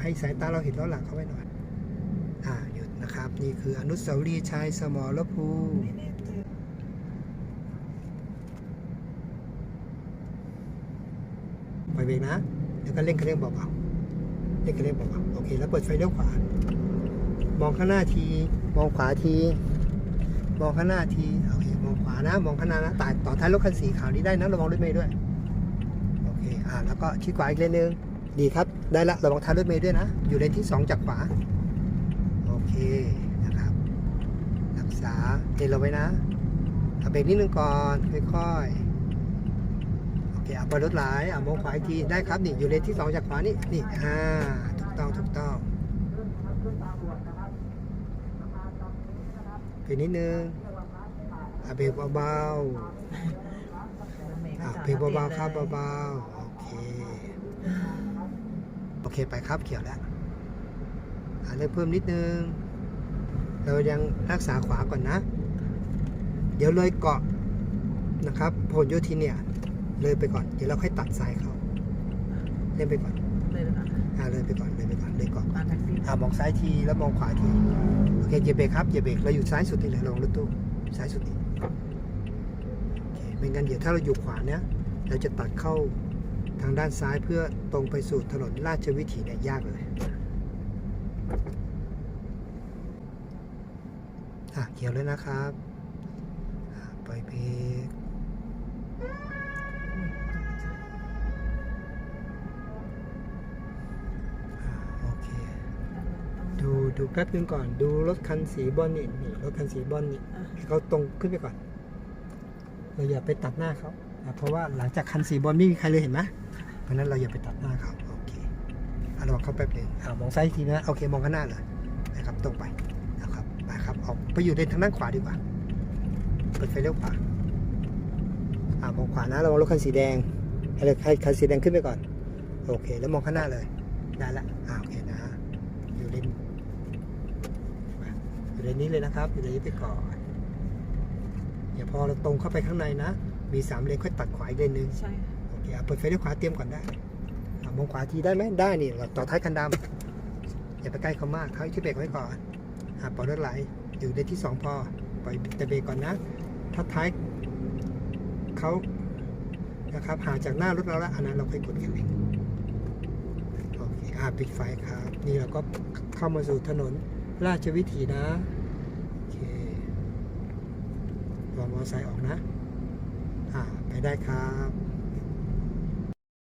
ให้สายตาเราเห็นล้อหลังเขาไว้หน่อย อ่าหยุดนะครับ นี่คืออนุสาวรีย์ชัยสมรภูมิปล่อยเบรกนะ แล้วก็เร่งคันเร่งเบาๆเร่งคันเร่งเบาๆโอเคแล้วเปิดไฟเลี้ยวขวา มองข้างหน้าที มองขวาที มองข้างหน้าที โอเค มองขวานะ มองข้างหน้านะต่อต่อท้ายรถคันสีขาวนี้ได้นะระวังรถเมย์ด้วย โอเค อ่า แล้วก็ชิดขวาอีกเลนหนึง ดีครับ ได้ละระวังท้ายรถเมย์ด้วยนะ อยู่เลนที่สองจากขวา โอเคนะครับ รักษาเลนเราไว้นะเอาเบรกนิดนึงก่อน ค่อยๆ โอเค เอาไปรถไหลเอามองขวาอีกที ได้ครับ นี่ อยู่เลนที่สองจากขวา นี่ นี่ อ่า ถูกต้อง ถูกต้องเบรกนิดนึงเอาเบรกเบาๆอะเพลงเบาๆครับเบาๆ โอเค โอเคไปครับเขียวแล้วอะเริ่มเพิ่มนิดนึง เรายังรักษาขวาก่อนนะ เดี๋ยวเลยเกาะนะครับพหลโยธินเนี่ย เลยไปก่อน เดี๋ยวเราค่อยตัดซ้ายเข้า เล่นไปก่อน เลยนะคะอ่าเลยไปก่อนเลยไปก่อนเลยเกาะมาแท็กซี่อ่ามองซ้ายทีแล้วมองขวาที โอเคเหยียบเบรกครับเหยียบเบรกเราอยู่ซ้ายสุดนี่เลยลองรถตู้ซ้ายสุดนี่โอเคไม่งั้นเดี๋ยวถ้าเราอยู่ขวาเนี้ยเราจะตัดเข้า ทางด้านซ้ายเพื่อตรงไปสู่ถนนราชวิถีเนี่ยยากเลยอะเขียวเลยนะครับปล่อยเบรกโอเค ดูดูแป๊บนึงก่อน ดูรถคันสีบอลนี่นี่รถคันสีบอลนี่เขาตรงขึ้นไปก่อนเราอย่าไปตัดหน้าเขาเพราะว่าหลังจากคันสีบอลไม่มีใครเลยเห็นไหม ราะนั้นเราอย่าไปตัดหน้าเขาโอเคอะระวังเขาแป๊บนึงอ่ามองซ้ายอีกทีนะโอเคมองข้างหน้าเลยนะครับตรงไปนะครับไปครับออกไปอยู่เลนทางด้านขวาดีกว่าเปิดไฟเลี้ยวขวาอ่ามองขวานะระวังรถคันสีแดงให้เลยคันสีแดงขึ้นไปก่อนโอเค แล้วมองข้างหน้าเลยได้ละอ่าโอเคนะอยู่เลนอยู่เลนนี้เลยนะครับ อยู่เลนนี้ไปก่อนอย่าพอเราตรงเข้าไปข้างในนะ มีสามเลนค่อยตัดขวาอีกเลนหนึงใช่ เคเอาเปิดไฟเลี้ยวขวาเตรียมก่อนได้มองขวาทีได้ไหมได้นี่เราต่อท้ายคันดำอย่าไปใกล้เขามากเขาที่เบรกไว้ก่อนอปล่อยรถไหลอยู่เลนที่สองพอปล่อยแต่เบรกก่อนนะ ถ้าท้ายเขานะครับห่างจากหน้ารถเราแล้วอันนั้นเราค่อยกดกันเองโอเคอะปิดไฟครับ นี่เราก็เข้ามาสู่ถนนราชวิถีนะโอเครอมอเตอร์ไซค์ออกนะ อ่าไปได้ครับ